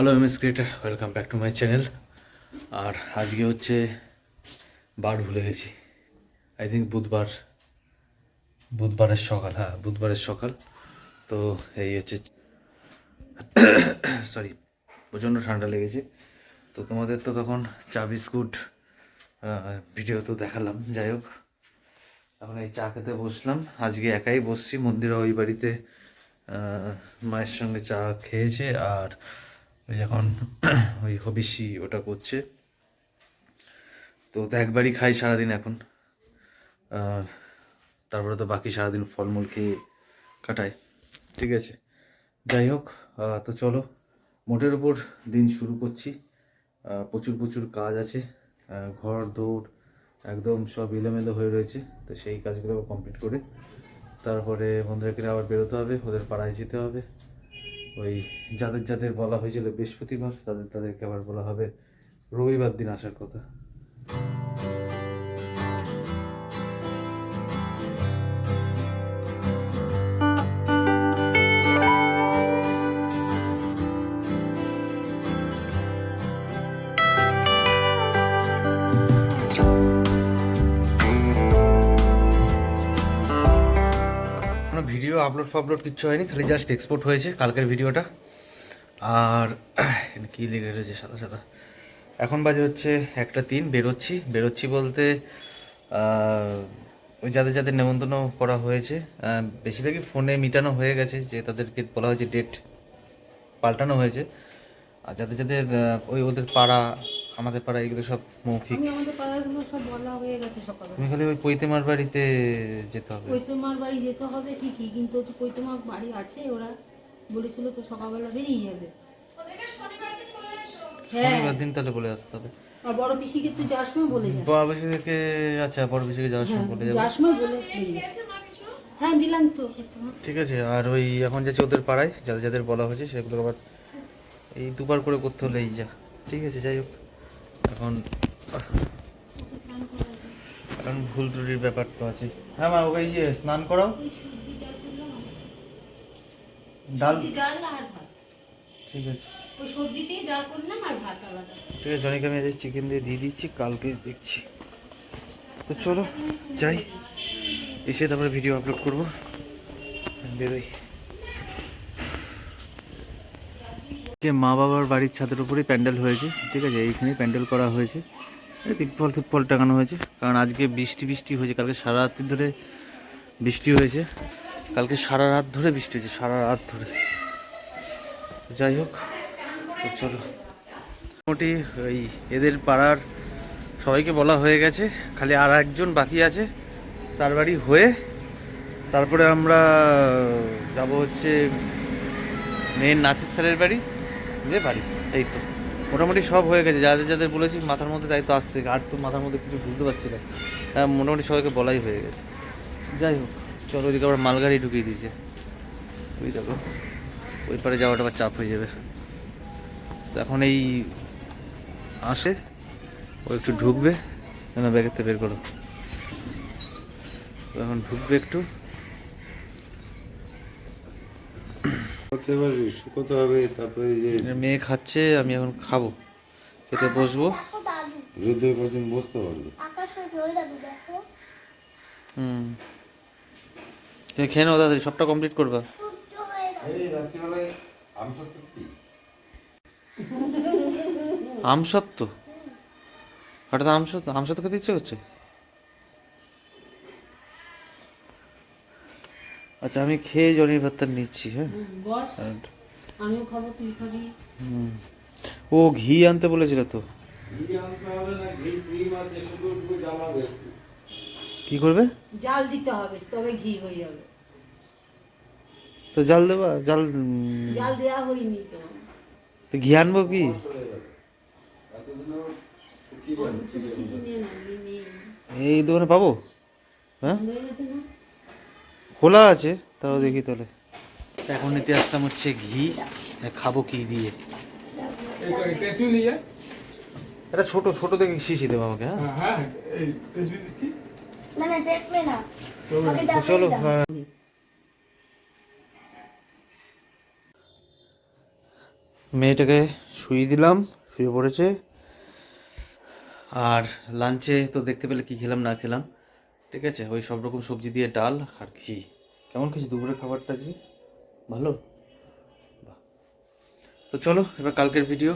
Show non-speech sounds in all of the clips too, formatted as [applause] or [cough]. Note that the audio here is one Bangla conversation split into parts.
Hello M S creator welcome back to my channel আর আজকে হচ্ছে বার ভুলে গেছি। আই থিঙ্ক বুধবার, বুধবারের সকাল হ্যাঁ বুধবারের সকাল। তো এই হচ্ছে [coughs] সরি প্রচণ্ড ঠান্ডা লেগেছে। তো তোমাদের তো তখন চা বিস্কুট ভিডিও তো দেখালাম, যাই হোক। এখন এই চা খেতে বসলাম। আজকে একাই বসছি, মন্দিরা ওই বাড়িতে মায়ের সঙ্গে চা খেয়েছে আর ওই এখন ওই হবিষি ওটা করছে। তো তো একবারই খাই সারাদিন এখন। তারপরে তো বাকি সারাদিন ফলমূল খেয়ে কাটাই। ঠিক আছে। যাই হোক তো চলো, মোটের উপর দিন শুরু করছি। প্রচুর প্রচুর কাজ আছে। ঘর, দৌড়, একদম সব এলোমেলো হয়ে রয়েছে। তো সেই কাজগুলো কমপ্লিট করে তারপরে বন্ধুরাকে আবার বেরোতে হবে, ওদের পাড়ায় যেতে হবে। ওই যাদের যাদের বলা হয়েছিল বৃহস্পতিবার, তাদের, তাদেরকে আবার বলা হবে রবিবার দিন আসার কথা। কোনো ভিডিও আপলোড ফাপলোড কিচ্ছু হয়নি, খালি জাস্ট এক্সপোর্ট হয়েছে কালকের ভিডিওটা। আর কী লেগে রয়েছে সাদা সাদা। এখন বাজে হচ্ছে একটা তিন, বেরোচ্ছি। বেরোচ্ছি বলতে ওই যাদের যাদের নেমন্তন্ন করা হয়েছে বেশিরভাগই ফোনে মিটানো হয়ে গেছে, যে তাদেরকে বলা হয়েছে ডেট পাল্টানো হয়েছে। আর যাদের যাদের ওই ওদের পাড়া আমাদের পাড়া এগুলো সব মৌখিক। আমি আমাদের পাড়াগুলো সব বলা হয়ে গেছে সকালে। তুমি খালি ওই পৈতেমার বাড়িতে যেতে হবে। পৈতমার বাড়ি যেতে হবে ঠিকই কিন্তু হচ্ছে পৈতমার বাড়ি আছে ওরা বলেছিল তো সকালবেলা বেরিয়ে যাবে। হ্যাঁ। শনিবার দিন তাহলে বলে আসতে হবে। আর বড় পিসিকে তুই যাওয়ার সময় বলে যাস। বড় বেশি থেকে আচ্ছা বড় যাওয়ার সময় বলে যাব। যাওয়ার সময় বলে হ্যাঁ দিলাম তো। ঠিক আছে আর ওই এখন যাচ্ছে ওদের পাড়ায় যাদের যাদের বলা হয়েছে সেগুলো আবার এই দুবার করে করতে হলে এই যা। ঠিক আছে যাই হোক। এখন এখন ভুল ত্রুটির ব্যাপার তো আছে হ্যাঁ মা ওকে ইয়ে স্নান করাও। ডাল। ডাল আর ভাত। ঠিক আছে। ওই সবজিতেই ডাল করলাম আর ভাত আলাদা। ঠিক আছে জনিকে আমি আজ চিকেন দিয়ে দিয়ে দিচ্ছি কালকে দেখছি। তো চলো যাই। এসে তারপরে ভিডিও আপলোড করব। বেরোই। যে মা বাবার বাড়ির ছাদের উপরেই প্যান্ডেল হয়েছে, ঠিক আছে? এইখানেই প্যান্ডেল করা হয়েছে। তিপ্পল তিপ্পল টাঙানো হয়েছে, কারণ আজকে বৃষ্টি বৃষ্টি হয়েছে। কালকে সারা রাত্রি ধরে বৃষ্টি হয়েছে। কালকে সারা রাত ধরে বৃষ্টি হয়েছে, সারা রাত ধরে। যাই হোক চলো। মোটামুটি ওই এদের পাড়ার সবাইকে বলা হয়ে গেছে, খালি আর একজন বাকি আছে, তার বাড়ি হয়ে তারপরে আমরা যাব হচ্ছে মেন নাচের স্যারের বাড়ি। দিয়ে বাড়ি। এই তো মোটামুটি সব হয়ে গেছে। যাদের যাদের বলেছি মাথার মধ্যে তাই তো আসছে। আর তো মাথার মধ্যে কিছু বুঝতে পারছি না। হ্যাঁ, মোটামুটি সবাইকে বলাই হয়ে গেছে। যাই হোক চলো ওইদিকে আবার মালগাড়ি ঢুকিয়ে দিয়েছে। ওই দেখো ওই পারে যাওয়াটা আবার চাপ হয়ে যাবে। তো এখন এই আসে ও একটু ঢুকবে। কেন ব্যাগের বের করো। তো এখন ঢুকবে একটু। করতে এবার শুকোতে হবে তারপরে যে মেয়ে খাচ্ছে আমি এখন খাব। খেতে বসবো। রোদে কজন বসতে পারবে। হুম। তুমি খেয়ে নাও দাদা সবটা কমপ্লিট করবা। এই রাত্রিবেলায় আম সত্য কি? আম হঠাৎ আম সত্য আম সত্য খেতে ইচ্ছে করছে? আচ্ছা আমি খেয়ে জনির ভাতটা নিচ্ছি হ্যাঁ? আমিও খাব তুই খাবি। হুম। ও ঘি আনতে বলেছিল তো। ঘি আনতে হবে না ঘি ক্রিম আছে শুধু একটু জ্বালাবে কি করবে? জাল দিতে হবে তবে ঘি হয়ে যাবে। তো জাল দেবা? জাল জাল দেওয়া হয়নি তো। তো ঘি আনব কি? এই দোকানে পাবো? হ্যাঁ? খোলা আছে তাও দেখি তাহলে। এখন নিতে আসলাম হচ্ছে ঘি খাব কি দিয়ে? এটা ছোট ছোট দেখে শিশি দেবো আমাকে হ্যাঁ? না না টেস্ট में না। ওকে তো দাও চলো দাও। মেয়েটাকে শুয়ে দিলাম শুয়ে পড়েছে। আর লাঞ্চে তো দেখতে পেলে কি খেলাম না খেলাম? ঠিক আছে, ওই সব রকম সবজি দিয়ে ডাল আর ঘি। কেমন খেয়েছি দুপুরের খাবারটা আজকে? ভালো? বাহ। তো চলো, এবার কালকের ভিডিও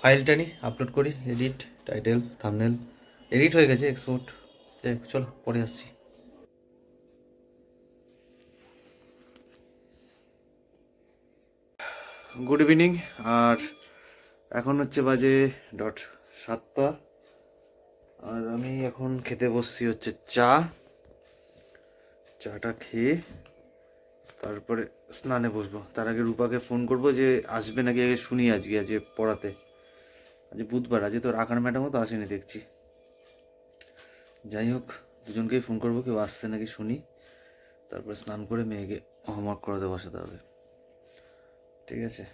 ফাইলটা নিই আপলোড করি এডিট টাইটেল থামনেল এডিট হয়ে গেছে এক্সপোর্ট চলো, পরে আসছি। গুড ইভিনিং আর এখন হচ্ছে বাজে ডট সাতটা। আর আমি এখন খেতে বসছি হচ্ছে চা। চাটা খেয়ে তারপরে স্নানে বসবো। তার আগে রূপাকে ফোন করব যে আসবে নাকি আগে শুনি আজকে আজকে পড়াতে। আজ বুধবার, আজকে তোর আঁকার ম্যাডামও তো আসেনি দেখছি। যাই হোক, দুজনকেই ফোন করব, কেউ আসছে নাকি শুনি। তারপরে স্নান করে মেয়েকে হোমওয়ার্ক করাতে বসাতে হবে। ঠিক আছে?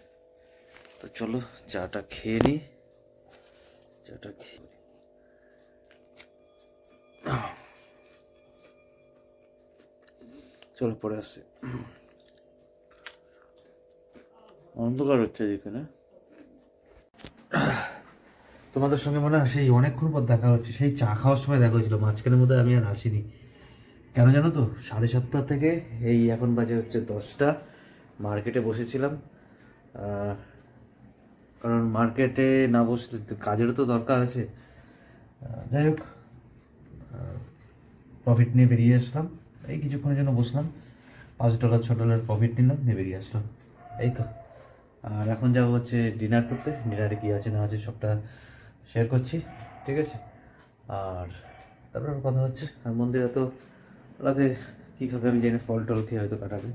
তো চলো, চাটা খেয়ে নিই চাটা খেয়ে চলো পরে আসছে। অন্ধকার হচ্ছে যেখানে তোমাদের সঙ্গে মনে হয় সেই অনেকক্ষণ পর দেখা হচ্ছে সেই চা খাওয়ার সময় দেখা হয়েছিল মাঝখানের মধ্যে আমি আর আসিনি। কেন জানো তো সাড়ে সাতটা থেকে এই এখন বাজে হচ্ছে দশটা মার্কেটে বসেছিলাম। কারণ মার্কেটে না বসলে তো কাজেরও তো দরকার আছে। যাই হোক প্রফিট নিয়ে বেরিয়ে আসলাম। এই কিছুক্ষণের জন্য বসলাম। পাঁচ ডলার, ছ ডলার প্রফিট নিলাম, নিয়ে বেরিয়ে আসলাম। এই তো। আর এখন যাব হচ্ছে ডিনার করতে। ডিনারে কী আছে না আছে সবটা শেয়ার করছি, ঠিক আছে? আর তারপর কথা হচ্ছে। আর মন্দিরে তো রাতে কী খাবে আমি জানি ফল টল খেয়ে হয়তো কাটাবে।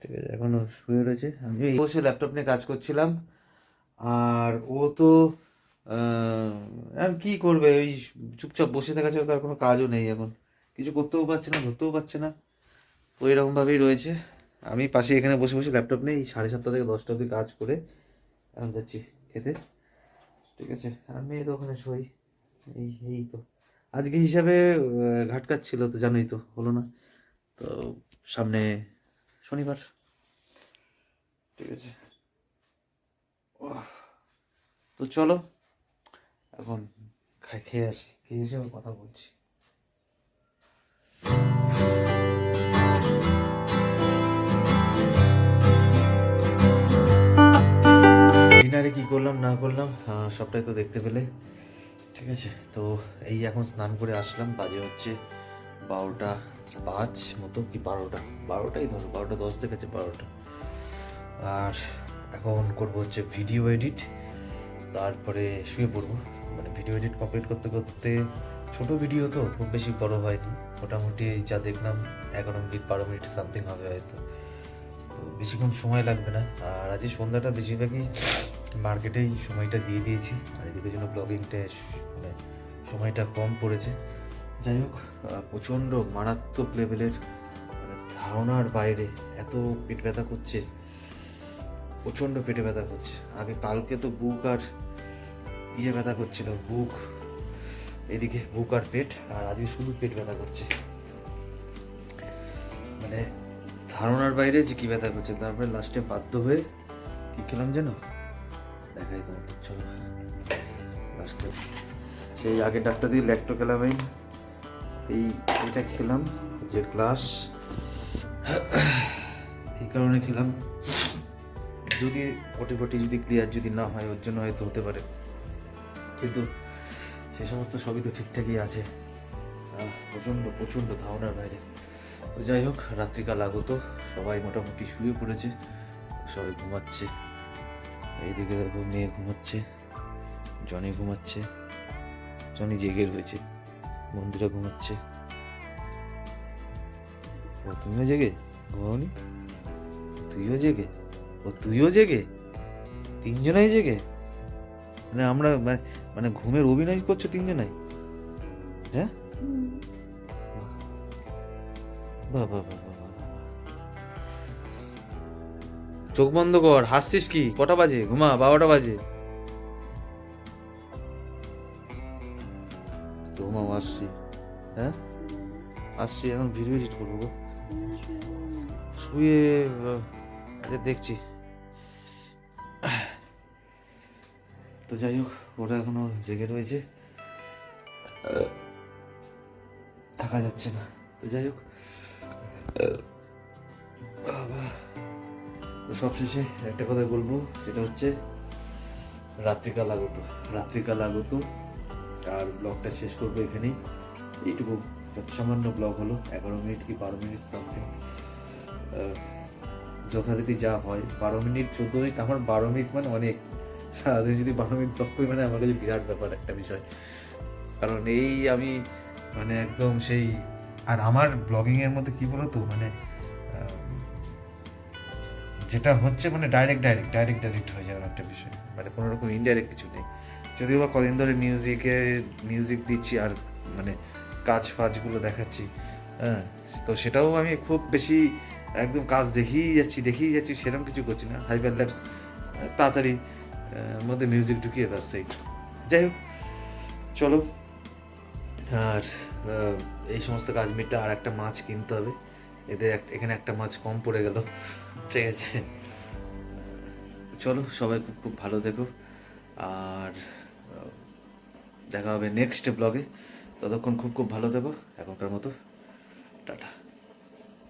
ঠিক আছে এখনও শুয়ে রয়েছে। আমি বসে ল্যাপটপ নিয়ে কাজ করছিলাম। আর ও তো আর কি করবে? ওই চুপচাপ বসে থাকা ছাড়া তার কোনো কাজও নেই এখন। কিছু করতেও পারছে না ধরতেও পারছে না। তো এরকমভাবেই রয়েছে। আমি পাশে এখানে বসে বসে ল্যাপটপ নেই সাড়ে সাতটা থেকে দশটা অবধি কাজ করে এখন যাচ্ছি খেতে। ঠিক আছে আর মেয়ে তো ওখানে শোই এই এই তো। আজকে হিসাবে আহ, ঘাট কাজ ছিল তো জানোই তো হলো না। তো সামনে শনিবার। ঠিক আছে। তো চলো এখন খাই খেয়ে আসি। খেয়ে এসে কথা বলছি। ডিনারে কি করলাম, না করলাম সবটাই তো দেখতে পেলে। ঠিক আছে, তো এই এখন স্নান করে আসলাম, বাজে হচ্ছে বারোটা পাঁচ মতো কি বারোটা? বারোটাই ধরো, বারোটা দশ দেখেছে বারোটা। আর এখন করব হচ্ছে ভিডিও এডিট তারপরে শুয়ে পড়ব। মানে ভিডিও এডিট কমপ্লিট করতে করতে ছোট ভিডিও তো খুব বেশি বড় হয়নি। মোটামুটি যা দেখলাম এগারো মিনিট বারো মিনিট সামথিং হবে হয়তো। তো বেশিক্ষণ সময় লাগবে না। আর আজকে সন্ধ্যাটা বেশিরভাগই মার্কেটেই সময়টা দিয়ে দিয়েছি। আর এদিকে জন্য ব্লগিংটা মানে সময়টা কম পড়েছে। যাই হোক প্রচণ্ড মারাত্মক লেভেলের মানে ধারণার বাইরে এত পেট ব্যথা করছে। প্রচণ্ড পেটে ব্যথা করছে। আগে কালকে তো বুক আর ইয়ে ব্যথা করছিল, বুক এদিকে বুক আর পেট আর আজকে শুধু পেট ব্যথা করছে। মানে ধারণার বাইরে যে কি ব্যথা করছে, তারপরে লাস্টে বাধ্য হয়ে কি খেলাম যেন? দেখাই তোমাদের চলো। লাস্টে সেই আগে ডাক্তার দিয়ে ল্যাক্টো খেলাম এই এটা খেলাম, যে গ্লাস এই কারণে খেলাম। যদি পটি পটি যদি ক্লিয়ার যদি না হয়, ওর জন্য হয়তো হতে পারে। কিন্তু সে সমস্ত সবই তো ঠিকঠাকই আছে। প্রচণ্ড প্রচণ্ড ধারণার বাইরে। তো যাই হোক, রাত্রিকাল আগত, সবাই মোটামুটি শুয়ে পড়েছে, সবাই ঘুমাচ্ছে। এইদিকে দেখো, মেয়ে ঘুমাচ্ছে, জনি ঘুমাচ্ছে, জনি জেগে রয়েছে, মন্দিরা ঘুমাচ্ছে। ও, তুমিও জেগে? ঘুমাওনি? তুইও জেগে? ও, তুইও জেগে? তিনজনাই জেগে? মানে আমরা মানে মানে ঘুমের অভিনয় করছ তিনজনাই? হ্যাঁ? বাহ। বাহ। চোখ বন্ধ কর, হাসছিস কি? কটা বাজে? ঘুমা, বারোটা বাজে। ঘুমাও আসছি। হ্যাঁ? আসছি, এখন ভিডিও এডিট করব। শুয়ে আচ্ছা দেখছি। তো যাই হোক, ওরা এখনও জেগে রয়েছে। থাকা যাচ্ছে না। তো যাই হোক তো সবশেষে একটা কথা বলব, সেটা হচ্ছে রাত্রিকাল আগত রাত্রিকাল আগত, আর ব্লগটা শেষ করব এখানেই। এইটুকু সামান্য ব্লগ হলো, এগারো মিনিট কি বারো মিনিট সামথিং যথারীতি যা হয়। বারো মিনিট, চোদ্দ মিনিট, আমার বারো মিনিট মানে অনেক। সারাদিন যদি বারো মিনিট করি মানে আমার কাছে বিরাট ব্যাপার একটা বিষয়। কারণ এই আমি মানে একদম সেই, আর আমার ব্লগিংয়ের মধ্যে কি বলতো মানে যেটা হচ্ছে মানে ডাইরেক্ট ডাইরেক্ট ডাইরেক্ট ডাইরেক্ট হয়ে যাওয়ার একটা বিষয়। মানে কোনো রকম ইনডাইরেক্ট কিছু নেই। যদিও বা কদিন ধরে মিউজিকে মিউজিক দিচ্ছি আর মানে কাজ ফাজগুলো দেখাচ্ছি হ্যাঁ তো সেটাও আমি খুব বেশি একদম কাজ দেখিয়ে যাচ্ছি দেখিয়ে যাচ্ছি সেরকম কিছু করছি না। হাইপার ল্যাপস তাড়াতাড়ি মধ্যে মিউজিক ঢুকিয়ে বাস সেই যাই হোক, চলো। আর এই সমস্ত কাজ মিটটা আর একটা মাছ কিনতে হবে। এদের এখানে একটা মাছ কম পড়ে গেল। ঠিক আছে। চলো, সবাই খুব খুব ভালো দেখো আর দেখা হবে নেক্সট ব্লগে ততক্ষণ খুব খুব ভালো থেকো। এখনকার মতো, টাটা।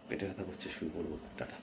পেটে ব্যথা করছে, শুয়ে পড়ব। টাটা।